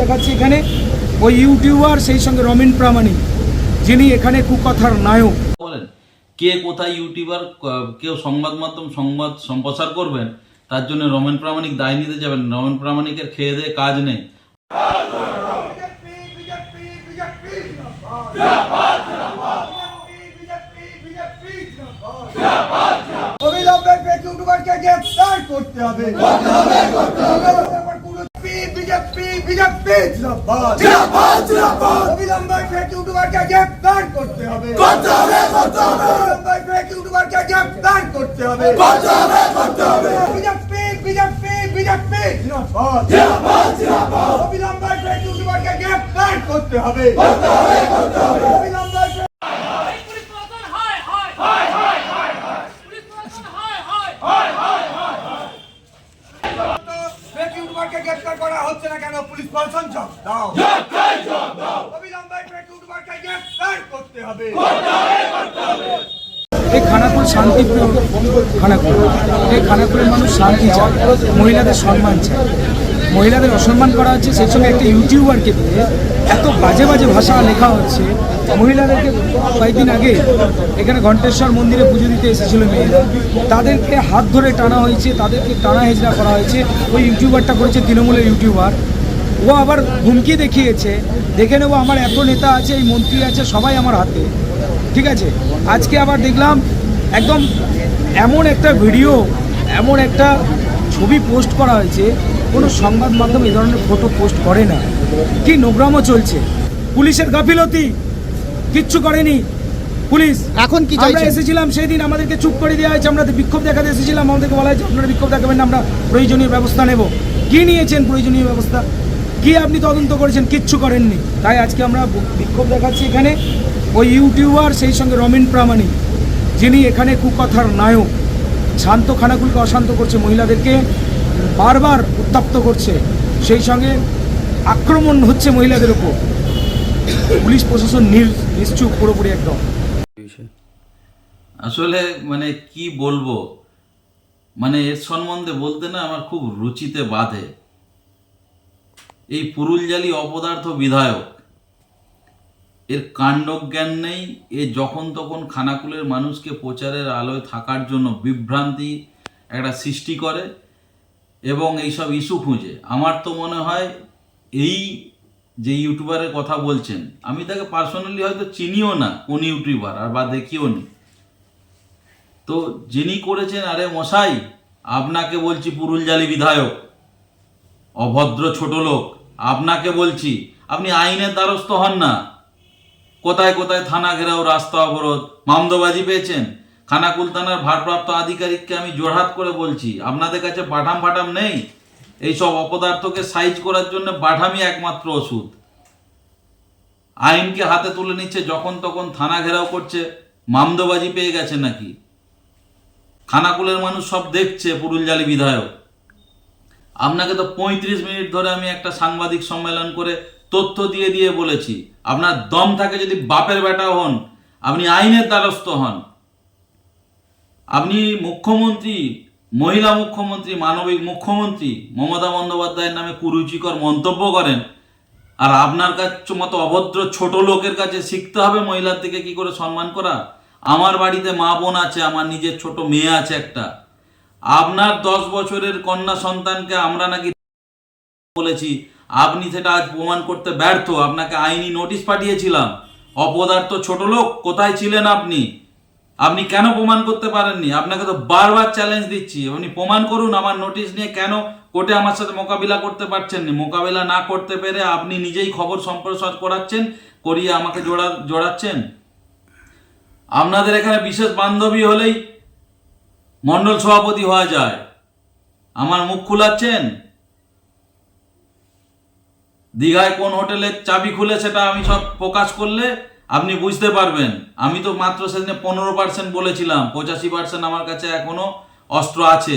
দেখাচ্ছি এখানে ওই ইউটিউবার সেই সঙ্গে রমিন প্রামাণিক যিনি এখানে কুকথার নায়ক। বলেন কে কোথায় ইউটিউবার কেউ সংবাদ মাধ্যম সংবাদ সম্প্রচার করবেন তার জন্য রমেন প্রামাণিক দায় নিতে যাবেন রমেন প্রামাণিকের খেয়ে দিয়ে কাজ নেই। করতে হবে। বিজেপি জিন্দাবাদ জিন্দাবাদ জিন্দাবাদ অবিলম্বে ফেক ইউটিউবারকে গ্রেফতার করতে হবে। করতে হবে করতে হবে। অবিলম্বে ফেক ইউটিউবারকে গ্রেফতার করতে হবে। করতে হবে করতে হবে। বিজেপি বিজেপি বিজেপি জিন্দাবাদ জিন্দাবাদ জিন্দাবাদ অবিলম্বে ফেক ইউটিউবারকে গ্রেফতার করতে হবে। করতে হবে করতে হবে অবিলম্বে পুলিশ প্রশাসন হায় হায় হায় হায় হায় হায় পুলিশ প্রশাসন হায় হায় হায় হায় হায় হায় ইউটিউবারকে গ্রেফতার করা হচ্ছে না কেন? পুলিশ প্রশাসন জব দাও। অবিলম্বে ইউটিউবারকে গ্রেফতার করতে হবে। এই খানাকুল শান্তিপ্রিয় খানাকুল এই খানাকুলের মানুষ শান্তি চায় মহিলাদের সম্মান চায়। মহিলাদের অসম্মান করা হচ্ছে, সেই সঙ্গে একটা ইউটিউবারকে দিয়ে এত বাজে বাজে ভাষা লেখা হচ্ছে। মহিলাদেরকে কয়েকদিন আগে এখানে ঘণ্টেশ্বর মন্দিরে পুজো দিতে এসেছিল মেয়েরা। তাদেরকে হাত ধরে টানা হয়েছে, তাদেরকে টানা হেজরা করা হয়েছে। ওই ইউটিউবারটা করেছে তৃণমূলের ইউটিউবার। ও আবার হুমকি দেখিয়েছে, দেখে নেব, আমার এত নেতা আছে, এই মন্ত্রী আছে, সবাই আমার হাতে। ঠিক আছে? আজকে আবার দেখলাম একদম এমন একটা ভিডিও, এমন একটা ছবি পোস্ট করা হয়েছে কোনো সংবাদ মাধ্যম এই ধরনের ফটো পোস্ট করে না। কি নোগ্রামও চলছে? পুলিশের গাফিলতি? কিচ্ছু করেনি পুলিশ। এখন কি আমরা এসেছিলাম সেই দিন আমাদেরকে চুপ করে দেওয়া হয়েছে আমরা বিক্ষোভ দেখাতে এসেছিলাম আমাদেরকে বলা হয়েছে আপনারা বিক্ষোভ দেখাবেন না আমরা প্রয়োজনীয় ব্যবস্থা নেব। কি নিয়েছেন প্রয়োজনীয় ব্যবস্থা? কি আপনি তদন্ত করেছেন? কিচ্ছু করেননি। তাই আজকে আমরা বিক্ষোভ দেখাচ্ছি এখানে। ওই ইউটিউবার সেই সঙ্গে রমিন প্রামাণিক যিনি এখানে কুকথার নায়ক শান্ত খানাকুলকে অশান্ত করছে মহিলাদেরকে। বারবার উত্তপ্ত করছে। সেই সঙ্গে আক্রমণ হচ্ছে মহিলাদের উপর। পুলিশ প্রশাসন নিশ্চুপ, পুরোপুরি একদম। আসলে মানে কি বলব? মানে এর সম্বন্ধে বলতে না আমার খুব রুচিতে বাধে। এই পুরুলজালি অপদার্থ বিধায়ক, এর কাণ্ডজ্ঞান নেই, এ যখন তখন খানাকুলের মানুষকে প্রচারের আলোয় থাকার জন্য বিভ্রান্তি একটা সৃষ্টি করে। এবং এইসব ইস্যু খুঁজে। আমার তো মনে হয় এই যে ইউটিউবারের কথা বলছেন, আমি তাকে পার্সোনালি হয়তো চিনিও না কোন ইউটিউবার, আর বা দেখিও নি। তো যিনি করেছেন, আরে মশাই, আপনাকে বলছি পুরুলজালি বিধায়ক, অভদ্র ছোট লোক, আপনাকে বলছি, আপনি আইনের দ্বারস্থ হন না। কোথায় কোথায় থানা ঘেরাও, রাস্তা অবরোধ, মামদোবাজি পেয়েছেন? খানাকুল থানার ভারপ্রাপ্ত আধিকারিককে আমি জোরহাত করে বলছি, আপনাদের কাছে বাঠাম ফাটাম নেই? এইসব অপদার্থকে সাইজ করার জন্য বাঠামই একমাত্র ওষুধ। আইনকে হাতে তুলে নিচ্ছে যখন তখন থানা ঘেরাও করছে, মামদোবাজি পেয়ে গেছে নাকি? খানাকুলের মানুষ সব দেখছে, পুরুলজালি বিধায়ক। আপনাকে তো পঁয়ত্রিশ মিনিট ধরে আমি একটা সাংবাদিক সম্মেলন করে তথ্য দিয়ে দিয়ে বলেছি। আপনার দম থাকে যদি বাপের বেটা হন, আপনি আইনের দ্বারস্থ হন। আপনি মুখ্যমন্ত্রী, মহিলা মুখ্যমন্ত্রী, মানবিক মুখ্যমন্ত্রী, মমতা বন্দ্যোপাধ্যায়ের নামে কুরুচিকর মন্তব্য করেন। আর আপনার কাছে মতো অভদ্র ছোট লোকের কাছে শিখতে হবে মহিলার থেকে কি করে সম্মান করা? আমার বাড়িতে মা বোন আছে, আমার নিজের ছোট মেয়ে আছে একটা। আপনার দশ বছরের কন্যা সন্তানকে আমরা নাকি বলেছি, আপনি সেটা আজ প্রমাণ করতে ব্যর্থ। আপনাকে আইনি নোটিশ পাঠিয়েছিলাম। অপদার্থ ছোট লোক, কোথায় ছিলেন আপনি? আপনি কেন প্রমাণ করতে পারেননি? আপনাকে তো বারবার চ্যালেঞ্জ দিচ্ছি। আপনি প্রমাণ করুন, আমার নোটিশ নিয়ে কেন কোর্টে আমার সাথে মোকাবিলা করতে পারছেন না মোকাবিলা না করতে পেরে আপনি নিজেই খবর সম্প্রসার করাচ্ছেন, করিয়ে আমাকে জোড়া, জোড়াচ্ছেন? আপনাদের এখানে বিশেষ বান্ধবী হলেই মণ্ডল সভাপতি হওয়া যায়। আমার মুখ খুলাচ্ছেন? দীঘায় কোন হোটেলের চাবি খুলে সেটা আমি সব প্রকাশ করলে আপনি বুঝতে পারবেন, আমি তো মাত্র সেদিনে পনেরো পার্সেন্ট বলেছিলাম, পঁচাশি পার্সেন্ট আমার কাছে এখনও অস্ত্র আছে।